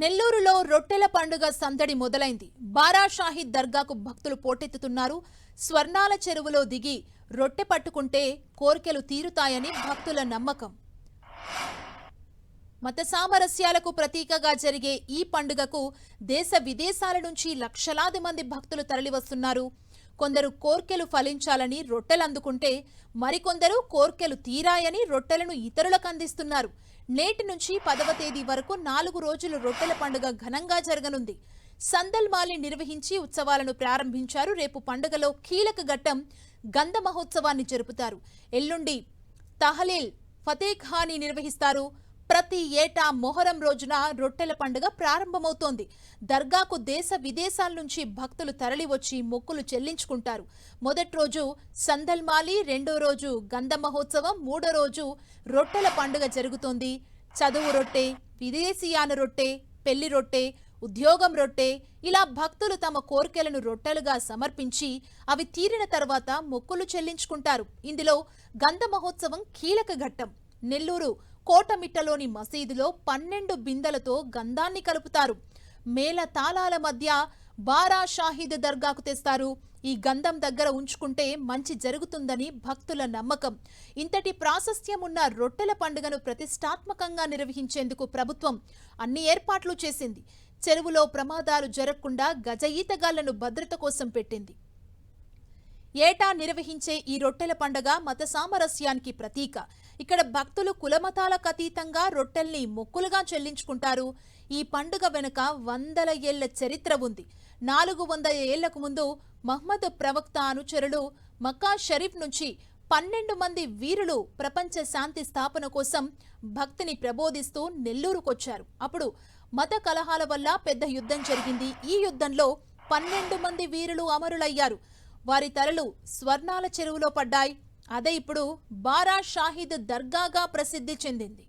నెల్లూరులో రొట్టెల పండుగ సందడి మొదలైంది. బారా దర్గాకు భక్తులు పోటెత్తుతున్నారు. స్వర్ణాల చెరువులో దిగి రొట్టె పట్టుకుంటే కోరికలు తీరుతాయని భక్తుల నమ్మకం. మత సామరస్యాలకు ప్రతీకగా జరిగే ఈ పండుగకు దేశ విదేశాల నుంచి లక్షలాది మంది భక్తులు తరలివస్తున్నారు. కొందరు కోర్కెలు ఫలించాలని రొట్టెలు అందుకుంటే మరికొందరు కోర్కెలు తీరాయని రొట్టెలను ఇతరులకు అందిస్తున్నారు. నేటి నుంచి పదవ తేదీ వరకు నాలుగు రోజులు రొట్టెల పండుగ ఘనంగా జరగనుంది. సందల్ మాలి నిర్వహించి ఉత్సవాలను ప్రారంభించారు. రేపు పండుగలో కీలక ఘట్టం గంధ మహోత్సవాన్ని జరుపుతారు. ఎల్లుండి తహలీల్ ఫతేఖాని నిర్వహిస్తారు. ప్రతి ఏటా మొహరం రోజున రొట్టెల పండుగ ప్రారంభమవుతోంది. దర్గాకు దేశ విదేశాల నుంచి భక్తులు తరలివచ్చి మొక్కులు చెల్లించుకుంటారు. మొదటి రోజు సందల్మాలి రెండో రోజు గంధ మహోత్సవం మూడో రోజు రొట్టెల పండుగ జరుగుతోంది. చదువు రొట్టె విదేశీయాన రొట్టె పెళ్ళి రొట్టె ఉద్యోగం రొట్టె ఇలా భక్తులు తమ కోరికలను రొట్టెలుగా సమర్పించి అవి తీరిన తర్వాత మొక్కులు చెల్లించుకుంటారు. ఇందులో గంధ మహోత్సవం కీలక ఘట్టం. నెల్లూరు కోటమిట్టలోని మసీదులో పన్నెండు బిందెలతో గంధాన్ని కలుపుతారు. మేళ తాళాల మధ్య బారా షాహీద్ దర్గాకు తెస్తారు. ఈ గంధం దగ్గర ఉంచుకుంటే మంచి జరుగుతుందని భక్తుల నమ్మకం. ఇంతటి ప్రాశస్త్యం ఉన్న రొట్టెల పండుగను ప్రతిష్టాత్మకంగా నిర్వహించేందుకు ప్రభుత్వం అన్ని ఏర్పాట్లు చేసింది. చెరువులో ప్రమాదాలు జరగకుండా గజ ఈతగాళ్ళను భద్రత కోసం పెట్టింది. ఏటా నిర్వహించే ఈ రొట్టెల పండగ మత సామరస్యానికి ప్రతీక. ఇక్కడ భక్తులు కులమతాలకు అతీతంగా రొట్టెల్ని మొక్కులుగా చెల్లించుకుంటారు. ఈ పండుగ వెనుక వందల ఏళ్ళ చరిత్ర ఉంది. నాలుగు వందల ఏళ్ళకు ముందు మహ్మద్ ప్రవక్త అనుచరులు మక్కా షరీఫ్ నుంచి పన్నెండు మంది వీరులు ప్రపంచ శాంతి స్థాపన కోసం భక్తిని ప్రబోధిస్తూ నెల్లూరుకొచ్చారు. అప్పుడు మత కలహాల వల్ల పెద్ద యుద్ధం జరిగింది. ఈ యుద్ధంలో పన్నెండు మంది వీరులు అమరులయ్యారు. వారి తలలు స్వర్ణాల చెరువులో పడ్డాయి. అదే ఇప్పుడు బారా షాహిద్ దర్గాగా ప్రసిద్ధి చెందింది.